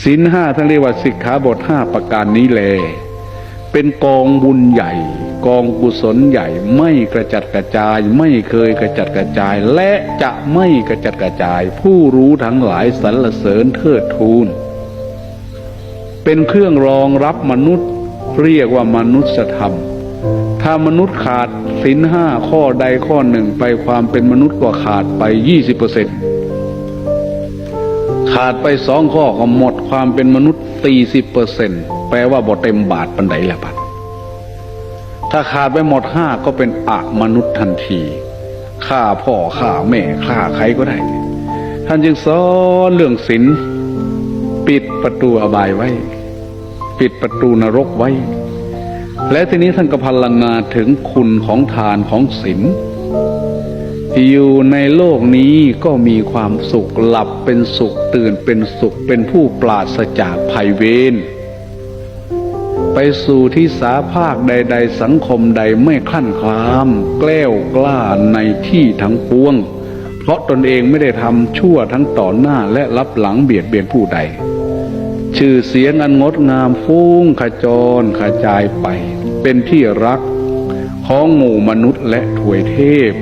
ศีลห้าท่านเรียกว่าสิกขาบทห้าประการนี้แล เป็นกองบุญใหญ่ กองกุศลใหญ่ไม่กระจัดกระจาย ไม่เคยกระจัดกระจาย และจะไม่กระจัดกระจาย ผู้รู้ทั้งหลายสรรเสริญเทิดทูน เป็นเครื่องรองรับมนุษย์เรียกว่ามนุษยธรรม ถ้ามนุษย์ขาดศีลห้าข้อใดข้อหนึ่งไปความเป็นมนุษย์ก็ขาดไปยี่สิบเปอร์เซ็นต์ ขาดไปสองข้อก็หมดความเป็นมนุษย์ตีสิบเปอร์เซ็นแปลว่าบ่เต็มบาทปันไดละพันถ้าขาดไปหมดห้าก็เป็นอะมนุษย์ทันทีฆ่าพ่อฆ่าแม่ฆ่าใครก็ได้ ท่านจึงสอนเรื่องศีลปิดประตูอบายไว้ ปิดประตูนรกไว้ และทีนี้ท่านก็พรรณนานถึงคุณของทานของศีล อยู่ในโลกนี้ก็มีความสุขหลับเป็นสุขตื่นเป็นสุขเป็นผู้ปราศจากภัยเวรไปสู่ที่สาภาคใด ๆ สังคมใดไม่คลั่นคลามแกล้วกล้าในที่ทั้งปวง เพราะตนเองไม่ได้ทำชั่วทั้งต่อหน้าและรับหลังเบียดเบียนผู้ใด ชื่อเสียงอันงดงามฟุ้งขจรขจายไป เป็นที่รักของหมู่มนุษย์และถวยเทพ